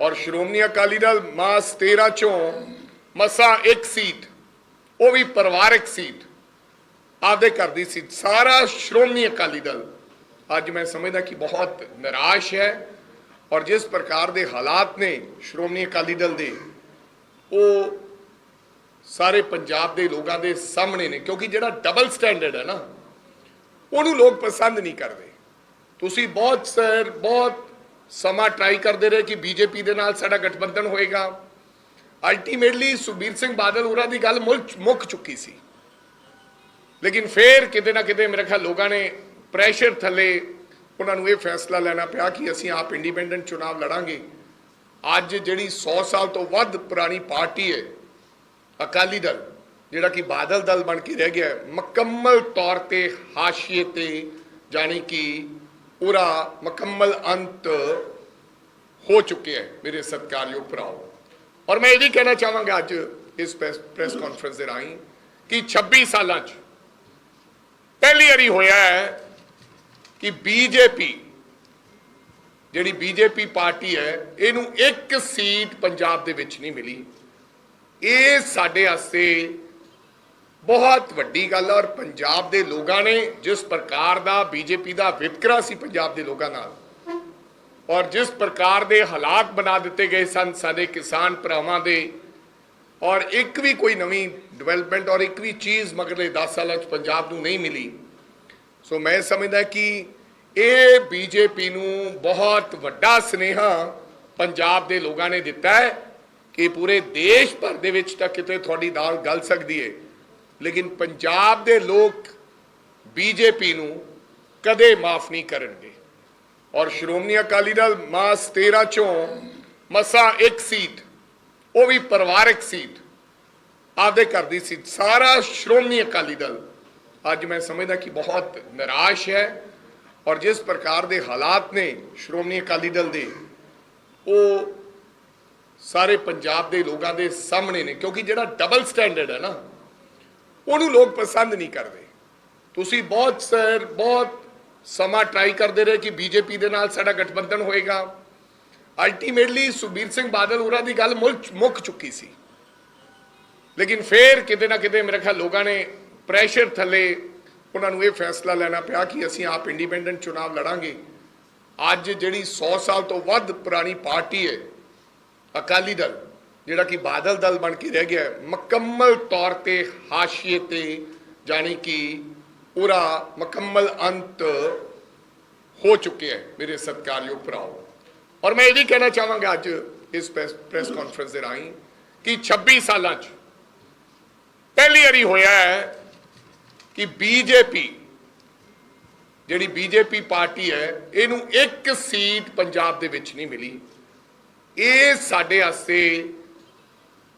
ਔਰ ਸ਼੍ਰੋਮਣੀ ਅਕਾਲੀ ਦਲ ਮਾਸ 13 ਚੋਂ ਮਸਾ ਇੱਕ ਸੀਟ, ਉਹ ਵੀ ਪਰਿਵਾਰਕ ਸੀਟ, ਆਪਦੇ ਘਰ ਦੀ ਸੀਟ। ਸਾਰਾ ਸ਼੍ਰੋਮਣੀ ਅਕਾਲੀ ਦਲ। ਅੱਜ ਮੈਂ ਸਮਝਦਾ ਕਿ ਬਹੁਤ ਨਿਰਾਸ਼ ਹੈ ਔਰ ਜਿਸ ਪ੍ਰਕਾਰ ਦੇ ਹਾਲਾਤ ਨੇ ਸ਼੍ਰੋਮਣੀ ਅਕਾਲੀ ਦਲ ਦੇ, ਉਹ ਸਾਰੇ ਪੰਜਾਬ ਦੇ ਲੋਕਾਂ ਦੇ ਸਾਹਮਣੇ ਨੇ, ਕਿਉਂਕਿ ਜਿਹੜਾ ਡਬਲ ਸਟੈਂਡਰਡ ਹੈ ਨਾ, ਉਹਨੂੰ ਲੋਕ ਪਸੰਦ ਨਹੀਂ ਕਰਦੇ। ਤੁਸੀਂ ਬਹੁਤ ਸਰ ਬਹੁਤ ਸਮਾਂ ਟਰਾਈ ਕਰਦੇ ਰਹੇ ਕਿ ਬੀਜੇਪੀ ਦੇ ਨਾਲ ਸਾਡਾ ਗਠਬੰਧਨ ਹੋਏਗਾ ਅਲਟੀਮੇਟਲੀ ਸੁਖਬੀਰ ਸਿੰਘ ਬਾਦਲ ਹੋਰਾਂ ਦੀ ਗੱਲ ਮੁੱਲ- ਮੁੱਕ ਚੁੱਕੀ ਸੀ ਲੇਕਿਨ ਫੇਰ ਕਿਤੇ ਨਾ ਕਿਤੇ ਮੇਰੇ ਖਿਆਲ ਲੋਕਾਂ ਨੇ ਪ੍ਰੈਸ਼ਰ ਥੱਲੇ ਉਹਨਾਂ ਨੂੰ ਇਹ ਫੈਸਲਾ ਲੈਣਾ ਪਿਆ ਕਿ ਅਸੀਂ ਆਪ ਇੰਡੀਪੈਂਡੈਂਟ ਚੁਣਾਵ ਲੜਾਂਗੇ ਅੱਜ ਜਿਹੜੀ 100 ਸਾਲ ਤੋਂ ਵੱਧ ਪੁਰਾਣੀ ਪਾਰਟੀ ਹੈ ਅਕਾਲੀ ਦਲ ਜਿਹੜਾ ਕਿ ਬਾਦਲ ਦਲ ਬਣ ਕੇ ਰਹਿ ਗਿਆ ਹੈ, ਮੁਕੰਮਲ ਤੌਰ ਤੇ ਹਾਸ਼ੀਏ ਤੇ ਜਾਣੀ ਕਿ ਪੂਰਾ ਮੁਕੰਮਲ ਅੰਤ ਹੋ ਚੁੱਕਿਆ ਹੈ, ਮੇਰੇ ਸਤਿਕਾਰਯੋਗ ਭਰਾਓ। ਔਰ ਮੈਂ ਇਹ ਵੀ ਕਹਿਣਾ ਚਾਹਾਂਗਾ ਅੱਜ ਇਸ ਪ੍ਰੈਸ ਕਾਨਫਰੰਸ ਦੇ ਰਾਹੀਂ ਕਿ 26 ਸਾਲਾਂ 'ਚ ਪਹਿਲੀ ਵਾਰੀ ਹੋਇਆ ਹੈ ਕਿ ਬੀਜੇਪੀ ਜਿਹੜੀ ਬੀਜੇਪੀ ਪਾਰਟੀ ਹੈ, ਇਹਨੂੰ ਇੱਕ ਸੀਟ ਪੰਜਾਬ ਦੇ ਵਿੱਚ ਨਹੀਂ ਮਿਲੀ। ਇਹ ਸਾਡੇ ਵਾਸਤੇ ਬਹੁਤ ਵੱਡੀ ਗੱਲ ਔਰ ਪੰਜਾਬ ਦੇ ਲੋਕਾਂ ਨੇ ਜਿਸ ਪ੍ਰਕਾਰ ਦਾ ਬੀਜੇਪੀ ਦਾ ਵਿਤਕਰਾ ਸੀ ਪੰਜਾਬ ਦੇ ਲੋਕਾਂ ਨਾਲ, ਔਰ ਜਿਸ ਪ੍ਰਕਾਰ ਦੇ ਹਾਲਾਤ ਬਣਾ ਦਿੱਤੇ ਗਏ ਸਨ ਸਾਡੇ ਕਿਸਾਨ ਭਰਾਵਾਂ ਦੇ, ਔਰ ਇੱਕ ਵੀ ਕੋਈ ਨਵੀਂ ਡਿਵੈਲਪਮੈਂਟ ਔਰ ਇੱਕ ਵੀ ਚੀਜ਼ ਮਗਰਲੇ 10 ਸਾਲਾਂ ਚ ਪੰਜਾਬ ਨੂੰ ਨਹੀਂ ਮਿਲੀ। ਸੋ ਮੈਂ ਸਮਝਦਾ ਕਿ ਇਹ ਬੀਜੇਪੀ ਨੂੰ ਬਹੁਤ ਵੱਡਾ ਸਨੇਹਾ ਪੰਜਾਬ ਦੇ ਲੋਕਾਂ ਨੇ ਦਿੱਤਾ ਹੈ ਕਿ ਪੂਰੇ ਦੇਸ਼ ਭਰ ਦੇ ਵਿੱਚ ਤਾਂ ਕਿਤੇ ਤੁਹਾਡੀ ਦਾਲ ਗਲ ਸਕਦੀ ਹੈ ਲੇਕਿਨ ਪੰਜਾਬ ਦੇ ਲੋਕ ਬੀਜੇਪੀ ਨੂੰ ਕਦੇ ਮਾਫ ਨਹੀਂ ਕਰਨਗੇ। ਔਰ ਸ਼੍ਰੋਮਣੀ ਅਕਾਲੀ ਦਲ ਮਾਸ 13 ਚੋਂ ਮਸਾ ਇੱਕ ਸੀਟ, ਉਹ ਵੀ ਪਰਿਵਾਰਕ ਸੀਟ, ਆਪਦੇ ਘਰ ਦੀ ਸੀਟ। ਸਾਰਾ ਸ਼੍ਰੋਮਣੀ ਅਕਾਲੀ ਦਲ ਅੱਜ ਮੈਂ ਸਮਝਦਾ ਕਿ ਬਹੁਤ ਨਿਰਾਸ਼ ਹੈ ਔਰ ਜਿਸ ਪ੍ਰਕਾਰ ਦੇ ਹਾਲਾਤ ਨੇ ਸ਼੍ਰੋਮਣੀ ਅਕਾਲੀ ਦਲ ਦੇ, ਉਹ ਸਾਰੇ ਪੰਜਾਬ ਦੇ ਲੋਕਾਂ ਦੇ ਸਾਹਮਣੇ ਨੇ, ਕਿਉਂਕਿ ਜਿਹੜਾ ਡਬਲ ਸਟੈਂਡਰਡ ਹੈ ਨਾ ਉਹਨੂੰ ਲੋਕ ਪਸੰਦ ਨਹੀਂ ਕਰਦੇ। ਤੁਸੀਂ ਬਹੁਤ ਸਰ ਬਹੁਤ ਸਮਾਂ ਟਰਾਈ ਕਰਦੇ ਰਹੇ ਕਿ ਬੀਜੇਪੀ ਦੇ ਨਾਲ ਸਾਡਾ ਗਠਬੰਧਨ ਹੋਏਗਾ। ਅਲਟੀਮੇਟਲੀ ਸੁਖਬੀਰ ਸਿੰਘ ਬਾਦਲ ਹੋਰਾਂ ਦੀ ਗੱਲ ਮੁੱਕ ਚੁੱਕੀ ਸੀ। ਲੇਕਿਨ ਫੇਰ ਕਿਤੇ ਨਾ ਕਿਤੇ ਮੇਰੇ ਖਿਆਲ ਲੋਕਾਂ ਨੇ ਪ੍ਰੈਸ਼ਰ ਥੱਲੇ ਉਹਨਾਂ ਨੂੰ ਇਹ ਫੈਸਲਾ ਲੈਣਾ ਪਿਆ ਕਿ ਅਸੀਂ ਆਪ ਇੰਡੀਪੈਂਡੈਂਟ ਚੁਣਾਵ ਲੜਾਂਗੇ। ਅੱਜ ਜਿਹੜੀ 100 ਸਾਲ ਤੋਂ ਵੱਧ ਪੁਰਾਣੀ ਪਾਰਟੀ ਹੈ, ਅਕਾਲੀ ਦਲ ਜਿਹੜਾ ਕਿ ਬਾਦਲ ਦਲ ਬਣ ਕੇ ਰਹਿ ਗਿਆ, ਮੁਕੰਮਲ ਤੌਰ ਤੇ ਹਾਸ਼ੀਏ ਤੇ ਜਾਣੀ ਕਿ ਪੂਰਾ ਮੁਕੰਮਲ ਅੰਤ ਹੋ ਚੁੱਕਿਆ ਹੈ ਮੇਰੇ ਸਤਿਕਾਰਯੋਗ ਭਰਾਓ ਔਰ ਮੈਂ ਇਹ ਵੀ ਕਹਿਣਾ ਚਾਹਾਂਗਾ ਅੱਜ ਇਸ ਪ੍ਰੈਸ ਕਾਨਫਰੰਸ ਦੇ ਰਾਹੀਂ ਕਿ 26 ਸਾਲਾਂ 'ਚ ਪਹਿਲੀ ਵਾਰੀ ਹੋਇਆ ਹੈ ਕਿ ਬੀਜੇਪੀ ਜਿਹੜੀ ਬੀਜੇਪੀ ਪਾਰਟੀ ਹੈ, ਇਹਨੂੰ ਇੱਕ ਸੀਟ ਪੰਜਾਬ ਦੇ ਵਿੱਚ ਨਹੀਂ ਮਿਲੀ। ਇਹ ਸਾਡੇ ਵਾਸਤੇ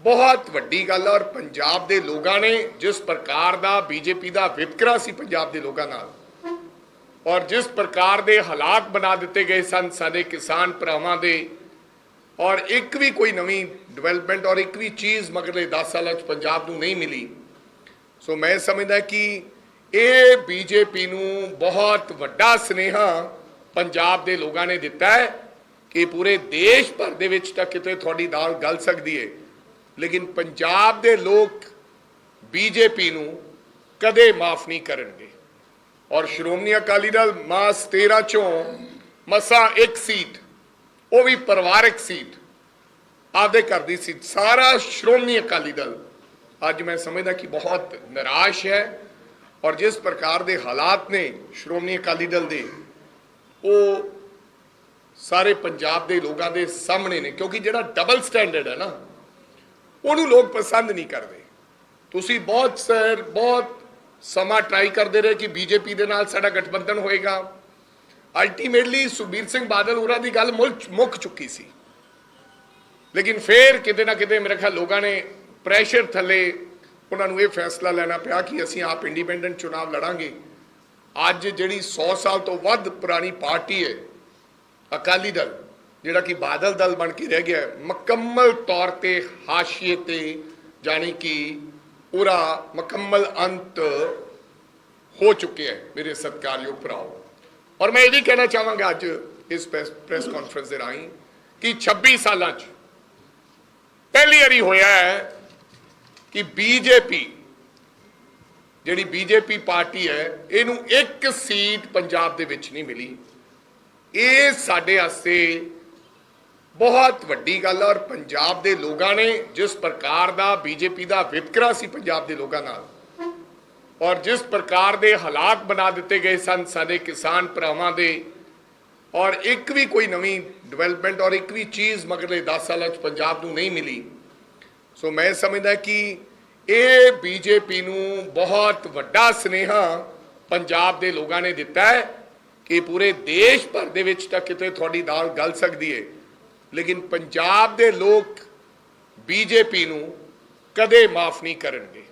ਬਹੁਤ ਵੱਡੀ ਗੱਲ ਔਰ ਪੰਜਾਬ ਦੇ ਲੋਕਾਂ ਨੇ ਜਿਸ ਪ੍ਰਕਾਰ ਦਾ ਬੀਜੇਪੀ ਦਾ ਵਿਤਕਰਾ ਸੀ ਪੰਜਾਬ ਦੇ ਲੋਕਾਂ ਨਾਲ, ਔਰ ਜਿਸ ਪ੍ਰਕਾਰ ਦੇ ਹਾਲਾਤ ਬਣਾ ਦਿੱਤੇ ਗਏ ਸਨ ਸਾਡੇ ਕਿਸਾਨ ਭਰਾਵਾਂ ਦੇ, ਔਰ ਇੱਕ ਵੀ ਕੋਈ ਨਵੀਂ ਡਿਵੈਲਪਮੈਂਟ ਔਰ ਇੱਕ ਵੀ ਚੀਜ਼ ਮਗਰਲੇ 10 ਸਾਲਾਂ ਚ ਪੰਜਾਬ ਨੂੰ ਨਹੀਂ ਮਿਲੀ। ਸੋ ਮੈਂ ਸਮਝਦਾ ਕਿ ਇਹ ਬੀਜੇਪੀ ਨੂੰ ਬਹੁਤ ਵੱਡਾ ਸਨੇਹਾ ਪੰਜਾਬ ਦੇ ਲੋਕਾਂ ਨੇ ਦਿੱਤਾ ਹੈ ਕਿ ਪੂਰੇ ਦੇਸ਼ ਭਰ ਦੇ ਵਿੱਚ ਤਾਂ ਕਿਤੇ ਤੁਹਾਡੀ ਦਾਲ ਗਲ ਸਕਦੀ ਹੈ ਲੇਕਿਨ ਪੰਜਾਬ ਦੇ ਲੋਕ ਬੀਜੇਪੀ ਨੂੰ ਕਦੇ ਮਾਫ ਨਹੀਂ ਕਰਨਗੇ। ਔਰ ਸ਼੍ਰੋਮਣੀ ਅਕਾਲੀ ਦਲ ਮਾਸ 13 ਚੋਂ ਮਸਾ ਇੱਕ ਸੀਟ, ਉਹ ਵੀ ਪਰਿਵਾਰਕ ਸੀਟ ਆਪਦੇ ਘਰ ਦੀ ਸੀਟ। ਸਾਰਾ ਸ਼੍ਰੋਮਣੀ ਅਕਾਲੀ ਦਲ ਅੱਜ ਮੈਂ ਸਮਝਦਾ ਕਿ ਬਹੁਤ ਨਿਰਾਸ਼ ਹੈ ਔਰ ਜਿਸ ਪ੍ਰਕਾਰ ਦੇ ਹਾਲਾਤ ਨੇ ਸ਼੍ਰੋਮਣੀ ਅਕਾਲੀ ਦਲ ਦੇ, ਉਹ ਸਾਰੇ ਪੰਜਾਬ ਦੇ ਲੋਕਾਂ ਦੇ ਸਾਹਮਣੇ ਨੇ, ਕਿਉਂਕਿ ਜਿਹੜਾ ਡਬਲ ਸਟੈਂਡਰਡ ਹੈ ਨਾ ਉਹਨੂੰ ਲੋਕ ਪਸੰਦ ਨਹੀਂ ਕਰਦੇ। ਤੁਸੀਂ ਬਹੁਤ, ਸਰ, ਬਹੁਤ ਸਮਾਂ ਟਰਾਈ ਕਰਦੇ ਰਹੇ ਕਿ ਬੀਜੇਪੀ ਦੇ ਨਾਲ ਸਾਡਾ ਗਠਬੰਧਨ ਹੋਏਗਾ। ਅਲਟੀਮੇਟਲੀ ਸੁਖਬੀਰ ਸਿੰਘ ਬਾਦਲ ਹੋਰਾਂ ਦੀ ਗੱਲ ਮੁੱਲ- ਮੁੱਕ ਚੁੱਕੀ ਸੀ। ਲੇਕਿਨ ਫੇਰ ਕਿਤੇ ਨਾ ਕਿਤੇ ਮੇਰੇ ਖਿਆਲ ਲੋਕਾਂ ਨੇ ਪ੍ਰੈਸ਼ਰ ਥੱਲੇ ਉਹਨਾਂ ਨੂੰ ਇਹ ਫੈਸਲਾ ਲੈਣਾ ਪਿਆ ਕਿ ਅਸੀਂ ਆਪ ਇੰਡੀਪੈਂਡੈਂਟ ਚੁਣਾਵ ਲੜਾਂਗੇ। ਅੱਜ ਜਿਹੜੀ 100 ਸਾਲ ਤੋਂ ਵੱਧ ਪੁਰਾਣੀ ਪਾਰਟੀ ਹੈ, ਅਕਾਲੀ ਦਲ ਜਿਹੜਾ ਕਿ ਬਾਦਲ ਦਲ ਬਣ ਕੇ ਰਹਿ ਗਿਆ ਮੁਕੰਮਲ ਤੌਰ ਤੇ ਹਾਸ਼ੀਏ ਤੇ ਜਾਣੀ ਕਿ ਪੂਰਾ ਮੁਕੰਮਲ ਅੰਤ ਹੋ ਚੁੱਕਿਆ ਹੈ ਮੇਰੇ ਸਤਿਕਾਰਯੋਗ ਭਰਾਓ। ਔਰ ਮੈਂ ਇਹ ਵੀ ਕਹਿਣਾ ਚਾਹਾਂਗਾ ਅੱਜ ਇਸ ਪ੍ਰੈਸ ਕਾਨਫਰੰਸ ਦੇ ਰਾਹੀਂ ਕਿ 26 ਸਾਲਾਂ 'ਚ ਪਹਿਲੀ ਵਾਰੀ ਹੋਇਆ ਹੈ ਕਿ ਬੀਜੇਪੀ ਜਿਹੜੀ ਬੀਜੇਪੀ ਪਾਰਟੀ ਹੈ, ਇਹਨੂੰ ਇੱਕ ਸੀਟ ਪੰਜਾਬ ਦੇ ਵਿੱਚ ਨਹੀਂ ਮਿਲੀ। ਇਹ ਸਾਡੇ ਵਾਸਤੇ ਬਹੁਤ ਵੱਡੀ ਗੱਲ ਔਰ ਪੰਜਾਬ ਦੇ ਲੋਕਾਂ ਨੇ ਜਿਸ ਪ੍ਰਕਾਰ ਦਾ ਬੀਜੇਪੀ ਦਾ ਵਿਤਕਰਾ ਸੀ ਪੰਜਾਬ ਦੇ ਲੋਕਾਂ ਨਾਲ, ਔਰ ਜਿਸ ਪ੍ਰਕਾਰ ਦੇ ਹਾਲਾਤ ਬਣਾ ਦਿੱਤੇ ਗਏ ਸਨ ਸਾਡੇ ਕਿਸਾਨ ਭਰਾਵਾਂ ਦੇ, ਔਰ ਇੱਕ ਵੀ ਕੋਈ ਨਵੀਂ ਡਿਵੈਲਪਮੈਂਟ ਔਰ ਇੱਕ ਵੀ ਚੀਜ਼ ਮਗਰਲੇ 10 ਸਾਲਾਂ ਚ ਪੰਜਾਬ ਨੂੰ ਨਹੀਂ ਮਿਲੀ। ਸੋ ਮੈਂ ਸਮਝਦਾ ਕਿ ਇਹ ਬੀਜੇਪੀ ਨੂੰ ਬਹੁਤ ਵੱਡਾ ਸਨੇਹਾ ਪੰਜਾਬ ਦੇ ਲੋਕਾਂ ਨੇ ਦਿੱਤਾ ਹੈ ਕਿ ਪੂਰੇ ਦੇਸ਼ ਭਰ ਦੇ ਵਿੱਚ ਤਾਂ ਕਿਤੇ ਤੁਹਾਡੀ ਦਾਲ ਗਲ ਸਕਦੀ ਹੈ ਲੇਕਿਨ ਪੰਜਾਬ ਦੇ ਲੋਕ ਬੀਜੇਪੀ ਨੂੰ ਕਦੇ ਮਾਫ ਨਹੀਂ ਕਰਨਗੇ।